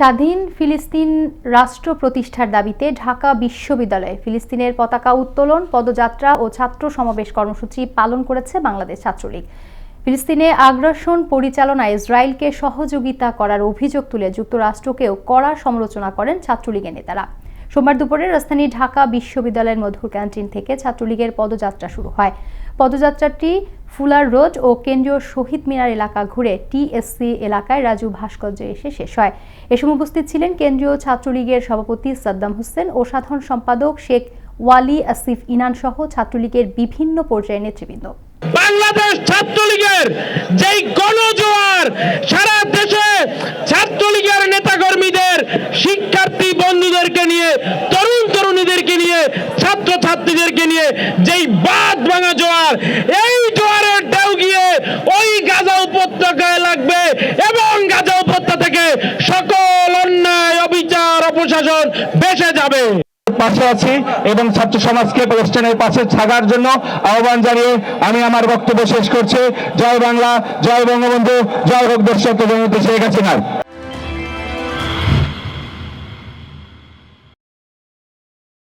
স্বাধীন ফিলিস্তিন রাষ্ট্র প্রতিষ্ঠার দাবিতে ঢাকা বিশ্ববিদ্যালয়ে ফিলিস্তিনের পতাকা উত্তোলন, পদযাত্রা ও ছাত্র সমাবেশ কর্মসূচি পালন করেছে বাংলাদেশ ছাত্রলীগ। ফিলিস্তিনে আগ্রাসন পরিচালনায় ইসরায়েলকে সহযোগিতা করার অভিযোগ তুলে যুক্তরাষ্ট্রকেও কড়া সমালোচনা করেন ছাত্রলীগের নেতারা। সোমবার দুপুরে রাজধানী ঢাকা বিশ্ববিদ্যালয়ের মধুর ক্যান্টিন থেকে ছাত্রলীগের পদযাত্রা শুরু হয়। পদযাত্রাটি ফুলার রোড ও কেন্দ্রীয় শহীদ মিনার এলাকা ঘুরে টিএসসি এলাকায় রাজু ভাস্কর্যে এসে শেষ হয়। এ সময় উপস্থিত ছিলেন কেন্দ্রীয় ছাত্রলীগের সভাপতি সাদ্দাম হোসেন ও সাধারণ সম্পাদক শেখ ওয়ালি আসিফ ইনান সহ ছাত্রলীগের বিভিন্ন পর্যায়ের নেতৃবৃন্দ। বাংলাদেশ ছাত্রলীগের যেই গণজোয়ার, সারা দেশে ছাত্রলীগের নেতাকর্মীদের, শিক্ষার্থী বন্ধুদেরকে নিয়ে, তরুণ তরুণীদেরকে নিয়ে ছাত্র ছাত্রীদেরকে নিয়ে যেই বাদ ভাঙা জোয়ার এবং গাজা উপত্যকা থেকে সকল অন্যায়, অবিচার অপশাসন বেসে যাবে। পাশে আছি এবং ছাত্র সমাজকে প্রতিষ্ঠানের পাশে থাকার জন্য আহ্বান জানিয়ে আমি আমার বক্তব্য শেষ করছি। জয় বাংলা, জয় বঙ্গবন্ধু, জয় হোক দেশ শেখ হাসিনার।